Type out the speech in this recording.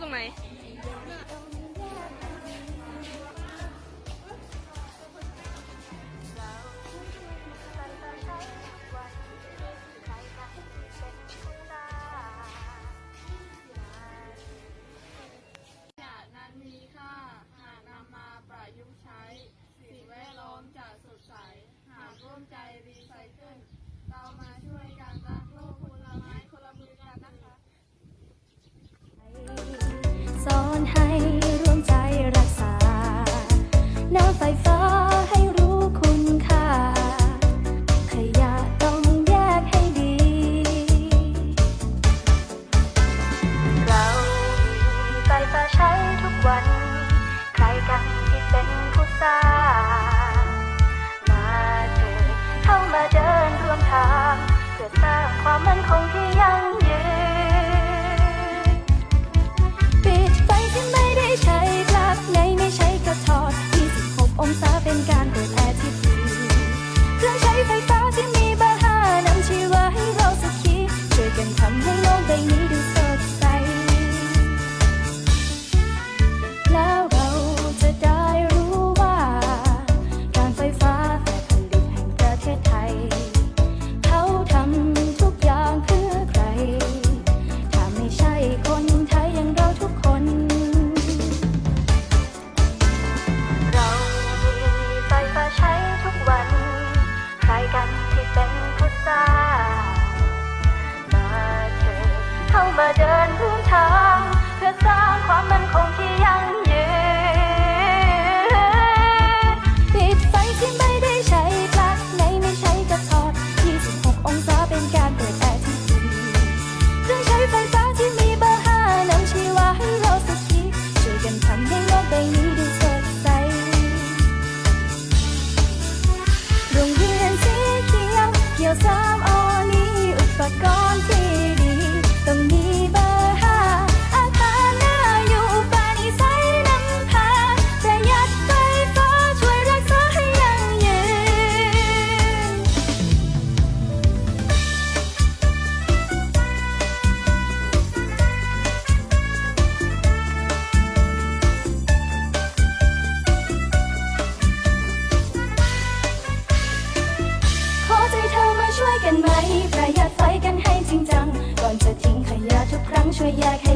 problem, mate. on. เดินพื้นทาง ประหยัดไฟกันให้จริงจัง ก่อนจะทิ้งขยะทุกครั้งช่วยแยกให้